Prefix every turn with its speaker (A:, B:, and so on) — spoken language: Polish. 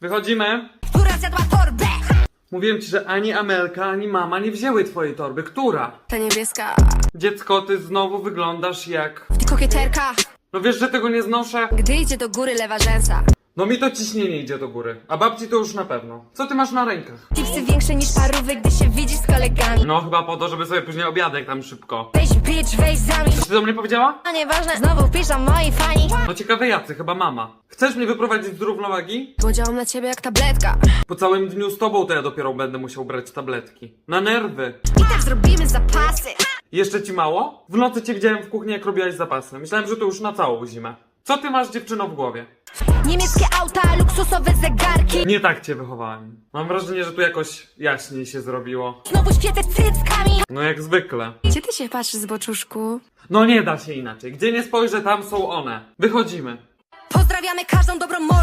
A: Wychodzimy.
B: która zjadła torbę
A: Mówiłem ci, że ani Amelka, ani mama nie wzięły twojej torby. Która?
B: Ta niebieska
A: Dziecko, ty znowu wyglądasz jak...
B: Ty kokieterka
A: No wiesz, że tego nie znoszę?
B: Gdy idzie do góry lewa rzęsa
A: No mi to ciśnienie idzie do góry, a babci to już na pewno. Co ty masz na rękach?
B: Tipsy większe niż parówy, gdy się kolegami
A: No chyba po to, żeby sobie później obiadek tam szybko.
B: Weź bitch, weź za
A: Coś ty do mnie powiedziała?
B: No nieważne, znowu piszą moi fani
A: No ciekawe jacy, chyba mama. Chcesz mnie wyprowadzić z równowagi?
B: Bo działam na ciebie jak tabletka
A: Po całym dniu z tobą to ja dopiero będę musiał brać tabletki. Na nerwy.
B: I tak zrobimy zapasy
A: Jeszcze ci mało? W nocy cię widziałem w kuchni jak robiłaś zapasy. Myślałem, że to już na całą zimę. Co ty masz dziewczyno w głowie?
B: Niemieckie auta, luksusowe zegarki
A: Nie tak cię wychowałem. Mam wrażenie, że tu jakoś jaśniej się zrobiło.
B: Znowu świecę cyckami
A: No jak zwykle.
B: Gdzie ty się patrzysz, zboczuszku?
A: No nie da się inaczej. Gdzie nie spojrzę, tam są one. Wychodzimy.
B: Pozdrawiamy każdą dobrą mordę